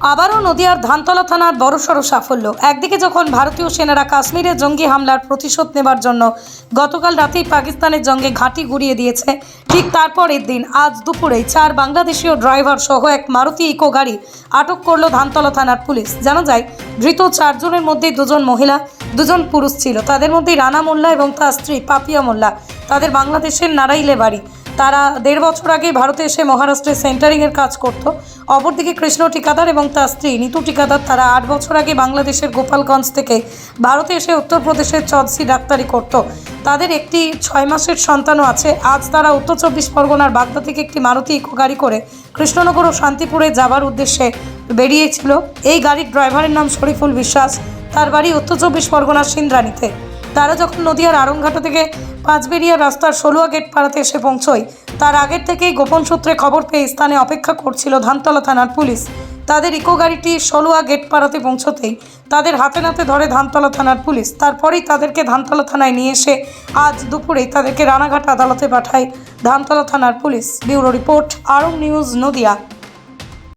আবারও নদিয়ার ধানতলা থানার বড়সড় সাফল্য। একদিকে যখন ভারতীয় সেনারা কাশ্মীরে জঙ্গি হামলার প্রতিশোধ নেবার জন্য গতকাল রাতেই পাকিস্তানের জঙ্গে ঘাঁটি গুড়িয়ে দিয়েছে, ঠিক তারপরের দিন, আজ দুপুরে চার বাংলাদেশীয় ড্রাইভার সহ এক মারুতি ইকো গাড়ি আটক করল ধানতলা থানার পুলিশ। জানা যায়, ধৃত চারজনের মধ্যে দুজন মহিলা, দুজন পুরুষ ছিল। তাদের মধ্যে রানা মোল্লা এবং তার স্ত্রী পাপিয়া মোল্লা। তাদের বাংলাদেশের নারাইলে বাড়ি। তারা দেড় বছর আগে ভারতে এসে মহারাষ্ট্রে সেন্টারিংয়ের কাজ করত। অপরদিকে কৃষ্ণ ঠিকাদার এবং তার স্ত্রী নিতু ঠিকাদার, তারা আট বছর আগে বাংলাদেশের গোপালগঞ্জ থেকে ভারতে এসে উত্তরপ্রদেশের চদসি ডাক্তারি করত। তাদের একটি ছয় মাসের সন্তানও আছে। আজ তারা উত্তর চব্বিশ পরগনার বাগদা থেকে একটি মারুতি ইকো গাড়ি করে কৃষ্ণনগর ও শান্তিপুরে যাবার উদ্দেশ্যে বেরিয়েছিল। এই গাড়ির ড্রাইভারের নাম শরীফুল বিশ্বাস। তার বাড়ি উত্তর চব্বিশ পরগনার সিন্দ্রানীতে তারা যখন নদিয়ার আরংঘাটা থেকে পাঁচবেরিয়া রাস্তার ষোলোয়া গেট পাড়াতে এসে পৌঁছয়, তার আগের থেকেই গোপন সূত্রে খবর পেয়ে স্থানে অপেক্ষা করছিল ধানতলা থানার পুলিশ। তাদের ইকো গাড়িটি ষোলোয়া গেট পাড়াতে পৌঁছতেই তাদের হাতে নাতে ধরে ধানতলা থানার পুলিশ। তারপরেই তাদেরকে ধানতলা থানায় নিয়ে এসে আজ দুপুরেই তাদেরকে রানাঘাট আদালতে পাঠায় ধানতলা থানার police. Bureau report Arong news Nadia.